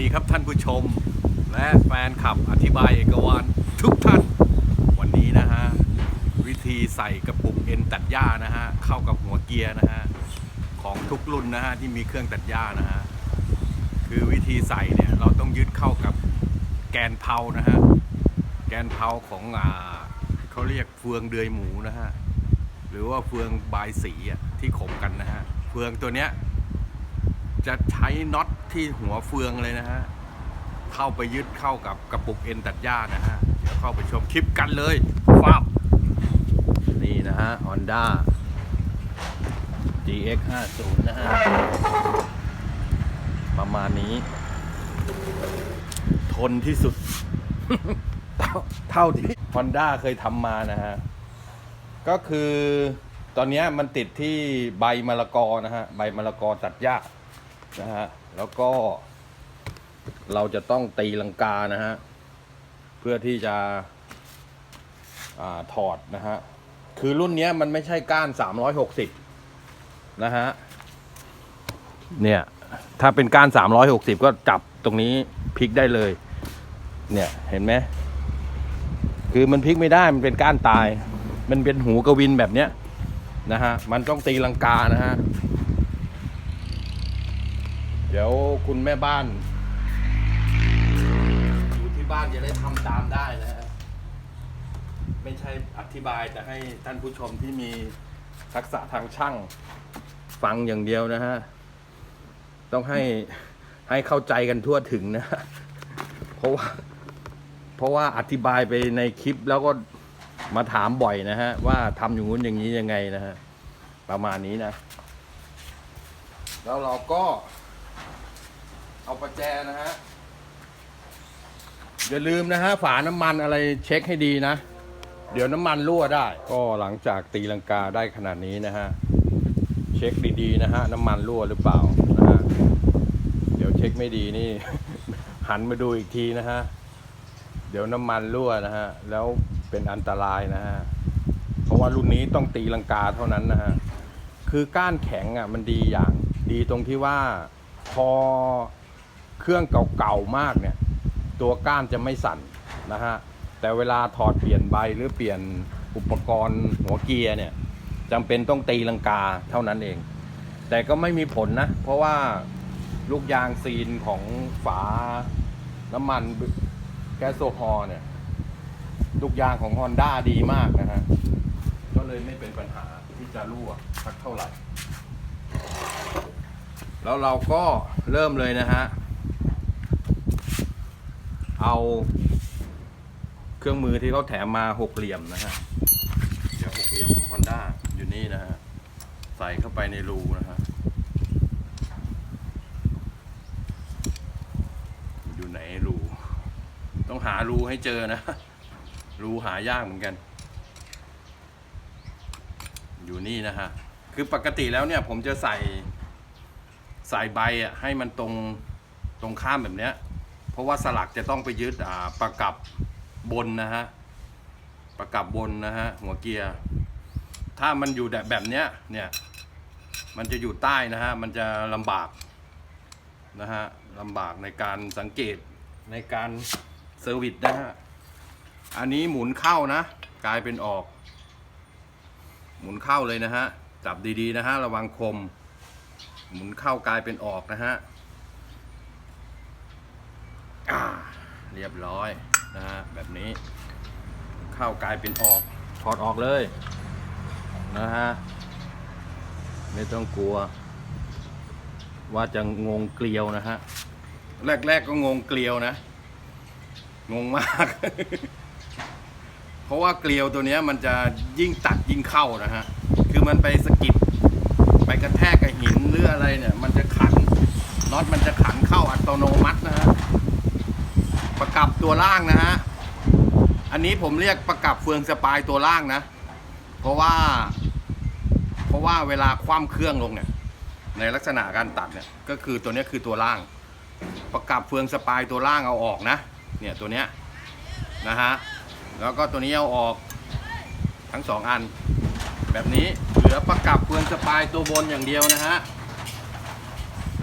ดีครับท่านผู้ชม และแฟนขับอธิบายเอกวานทุกท่าน วันนี้นะฮะ วิธีใส่กระปุกเอ็นตัดหญ้านะฮะ เข้ากับหัวเกียร์นะฮะ ของทุกรุ่นนะฮะ ที่มีเครื่องตัดหญ้านะฮะ คือวิธีใส่เนี่ย เราต้องยึดเข้ากับแกนเพานะฮะ แกนเพาของอ่าเขาเรียกเฟืองเดือยหมูนะฮะ หรือว่าเฟืองบายสีอะที่ขมกันนะฮะ เฟืองตัวเนี้ยจะใช้น็อต ที่หัวเฟืองเลยนะฮะ เข้าไปยึดเข้ากับกระปุกเอ็นตัดหญ้านะฮะ เดี๋ยวเข้าไปชมคลิปกันเลยฟ้าบนี่นะฮะ Honda GX 50นะฮะ ประมาณนี้ ทนที่สุด เท่าที่ Honda เคยทำมานะฮะ ก็คือตอนนี้มันติดที่ใบมะละกอนะฮะ ใบมะละกอตัดหญ้านะฮะ แล้วก็ เราจะต้องตีลังกานะฮะ เพื่อที่จะอถอดนะฮะ คือรุ่นนี้มันไม่ใช่ก้าน 360 นะฮะ เนี่ย ถ้าเป็นก้าน 360 ก็จับตรงนี้พลิกได้เลย เนี่ยเห็นไหม คือมันพลิกไม่ได้มันเป็นก้านตาย มันเป็นหูกระวินแบบเนี้ยนะฮะ มันต้องตีลังกานะฮะ ดี๋ยวคุณแม่บ้านอยู่ที่บ้านจะได้ทำตามได้นะฮะไม่ใช่อธิบายแต่ให้ท่านผู้ชมที่มีทักษะทางช่างฟังอย่างเดียวนะฮะ ต้องให้ให้เข้าใจกันทั่วถึงนะฮะเพราะว่า เพราะว่าอธิบายไปในคลิปแล้วก็มาถามบ่อยนะฮะ ว่าทำอย่างงู้นอย่างนี้ยังไงนะฮะ ประมาณนี้นะ แล้วเราก็ เอาประแจนะฮะ อย่าลืมนะฮะฝาน้ำมันอะไรเช็คให้ดีนะ เดี๋ยวน้ำมันรั่วได้ ก็หลังจากตีลังกาได้ขนาดนี้นะฮะ เช็คดีๆนะฮะ น้ำมันรั่วหรือเปล่านะฮะ เดี๋ยวเช็คไม่ดีนี่ หันมาดูอีกทีนะฮะ เดี๋ยวน้ำมันรั่วนะฮะ แล้วเป็นอันตรายนะฮะ เพราะว่ารุ่นนี้ต้องตีลังกาเท่านั้นนะฮะ คือก้านแข็งอะมันดีอย่าง ดีตรงที่ว่าพอ เครื่องเก่าๆมากเนี่ย ตัวก้านจะไม่สั่นนะฮะ แต่เวลาถอดเปลี่ยนใบหรือเปลี่ยนอุปกรณ์หัวเกียร์เนี่ยจำเป็นต้องตีลังกาเท่านั้นเอง แต่ก็ไม่มีผลนะ เพราะว่าลูกยางซีนของฝาน้ำมันแก๊สโซฮอล์เนี่ย ลูกยางของ Honda ดีมากนะฮะ ก็เลยไม่เป็นปัญหาที่จะรั่วสักเท่าไหร่ แล้วเราก็เริ่มเลยนะฮะ เอาเครื่องมือที่เขาแถมมาหกเหลี่ยมนะฮะเดี๋ยวหกเหลี่ยมของ Honda อยู่นี่นะฮะ ใส่เข้าไปในรูนะฮะ อยู่ไหนรู ต้องหารูให้เจอนะ รูหายากเหมือนกัน อยู่นี่นะฮะ คือปกติแล้วเนี่ยผมจะใส่ใส่ใบอะให้มันตรงตรงข้ามแบบเนี้ย เพราะว่าสลักจะต้องไปยึดอ่าประกับบนนะฮะประกับบนนะฮะหัวเกียร์ ถ้ามันอยู่แบบแบบเนี้ยเนี่ยมันจะอยู่ใต้นะฮะมันจะลำบากนะฮะลำบากในการสังเกตในการเซอร์วิสนะฮะอันนี้หมุนเข้านะ กลายเป็นออก หมุนเข้าเลยนะฮะจับดีๆนะฮะระวังคม หมุนเข้ากลายเป็นออกนะฮะ อ่า เรียบร้อยนะฮะแบบนี้ เข้ากลายเป็นออกถอดออกเลยนะฮะไม่ต้องกลัว ว่าจะงงเกลียวนะฮะแรกๆก็งงเกลียวนะ งงมาก เพราะว่าเกลียวตัวนี้มันจะยิ่งตัดยิ่งเข้านะฮะคือมันไปสกิดไปกระแทกกับหินหรืออะไรเนี่ย มันจะขันน็อตมันจะขันเข้าอัตโนมัตินะฮะ กับตัวล่างนะฮะ อันนี้ผมเรียกประกับเฟืองสปายตัวล่างนะ เพราะว่า เพราะว่าเวลาคว่ำเครื่องลงเนี่ย ในลักษณะการตัดเนี่ย ก็คือตัวนี้คือตัวล่าง ประกับเฟืองสปายตัวล่างเอาออกนะ เนี่ยตัวเนี้ยนะฮะ แล้วก็ตัวนี้เอาออกทั้งสองอัน แบบนี้เหลือประกับเฟืองสปายตัวบนอย่างเดียวนะฮะ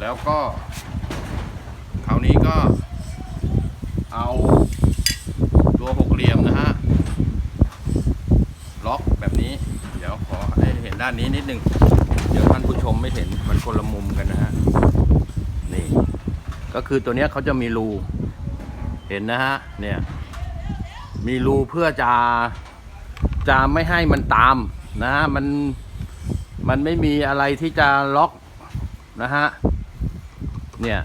แล้วก็คราวนี้ก็ เอาตัวหกเหลี่ยมนะฮะ ล็อกแบบนี้ เดี๋ยวขอให้เห็นด้านนี้นิดนึง เดี๋ยวท่านผู้ชมไม่เห็นมันคนละมุมกันนะฮะ นี่ ก็คือตัวนี้เขาจะมีรู เห็นนะฮะ เนี่ย มีรูเพื่อจะ จะไม่ให้มันตามนะฮะ มัน มันไม่มีอะไรที่จะล็อกนะฮะ เนี่ย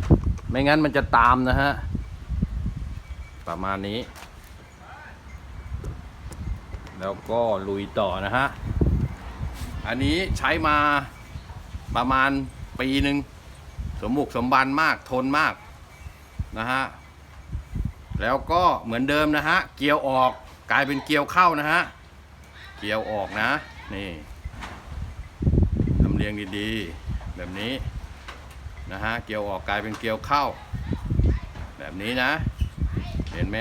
ไม่งั้นมันจะตามนะฮะ ประมาณนี้ แล้วก็ลุยต่อนะฮะ อันนี้ใช้มาประมาณปีหนึ่งสมบุกสมบันมากทนมากนะฮะ แล้วก็เหมือนเดิมนะฮะ เกียวออกกลายเป็นเกียวเข้านะฮะ เกียวออกนะ นี่ลำเลียงดีๆ แบบนี้นะฮะ เกียวออกกลายเป็นเกียวเข้า แบบนี้นะ เห็นไหม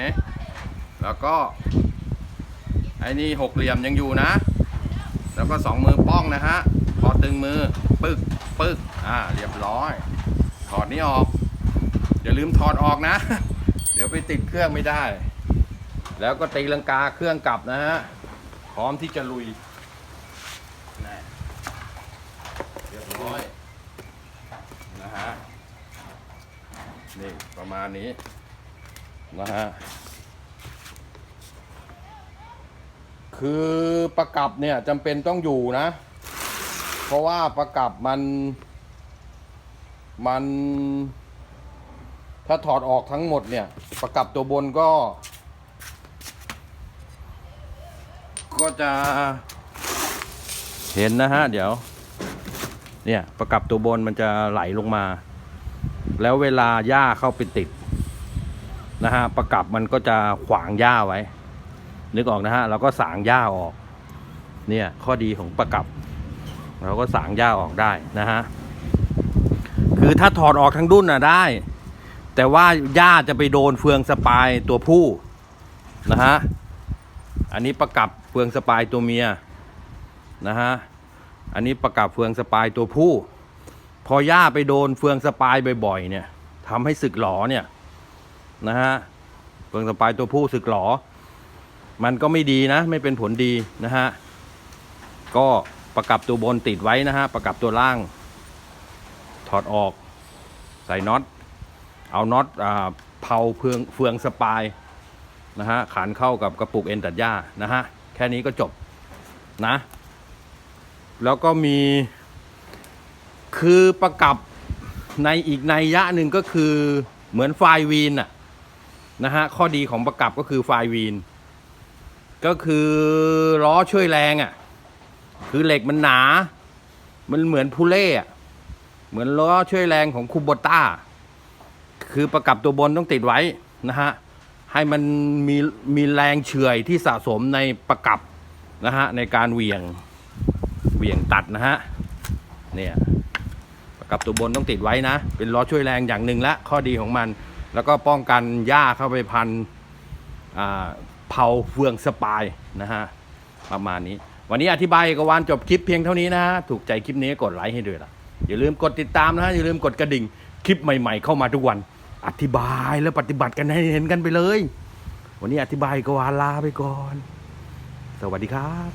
แล้วก็ไอ้นี่หกเหลี่ยมยังอยู่นะ แล้วก็สองมือป้องนะฮะ พอตึงมือ ปึ๊กปึ๊กอ่า เรียบร้อย ถอดนี้ออก อย่าลืมถอดออกนะ เดี๋ยวไปติดเครื่องไม่ได้ แล้วก็ตีลังกาเครื่องกลับนะฮะ พร้อมที่จะลุย เรียบร้อย นะฮะ นี่ประมาณนี้ นะฮะคือประกับเนี่ยจำเป็นต้องอยู่นะ เพราะว่าประกับมัน มัน ถ้าถอดออกทั้งหมดเนี่ย ประกับตัวบนก็ ก็จะ เห็นนะฮะ เดี๋ยว เนี่ยประกับตัวบนมันจะไหลลงมา แล้วเวลาหญ้าเข้าไปติด นะฮะประกับมันก็จะขวางหญ้าไว้ นึกออกนะฮะเราก็สางหญ้าออก เนี่ย ข้อดีของประกับ เราก็สางหญ้าออกได้นะฮะคือถ้าถอดออกทั้งดุ้นน่ะได้ แต่ว่าหญ้าจะไปโดนเฟืองสปายตัวผู้นะฮะอันนี้ประกับเฟืองสปายตัวเมียนะฮะอันนี้ประกับเฟืองสปายตัวผู้ พอหญ้าไปโดนเฟืองสปายบ่อยๆเนี่ยทำให้สึกหลอเนี่ย นะฮะเฟืองสปายตัวผู้สึกหลอ มันก็ไม่ดีนะ ไม่เป็นผลดีนะฮะ ก็ประกับตัวบนติดไว้นะฮะ ประกับตัวล่าง ถอดออก ใส่น็อต เอาน็อตอ่าเผาเฟืองเฟืองสปายนะฮะขันเข้ากับกระปุกเอ็นตัดหญ้านะฮะ แค่นี้ก็จบนะ แล้วก็มีคือประกับในอีกในยะหนึ่งก็คือเหมือนไฟวีนอะ นะฮะ ข้อดีของประกับก็คือไฟวีน ก็คือล้อช่วยแรงอะ่ะ คือเหล็กมันหนา มันเหมือนพูเล่อะเหมือนล้อช่วยแรงของคูโบต้า คือประกับตัวบนต้องติดไว้นะฮะ ให้มันมีมีแรงเฉื่อยที่สะสมในประกับนะฮะในการเหวี่ยงเหวี่ยงตัดนะฮะ เนี่ยประกับตัวบนต้องติดไว้นะ เป็นล้อช่วยแรงอย่างหนึ่งละข้อดีของมัน แล้วก็ป้องกันหญ้าเข้าไปพันเผาเฟืองสปายนะฮะประมาณนี้ วันนี้อธิบายกวานจบคลิปเพียงเท่านี้นะฮะถูกใจคลิปนี้กดไลค์ให้ด้วยล่ะอย่าลืมกดติดตามนะฮะอย่าลืมกดกระดิ่งคลิปใหม่ ๆ เข้ามาทุกวัน อธิบายแล้วปฏิบัติกันให้เห็นกันไปเลย วันนี้อธิบายกวานลาไปก่อน สวัสดีครับ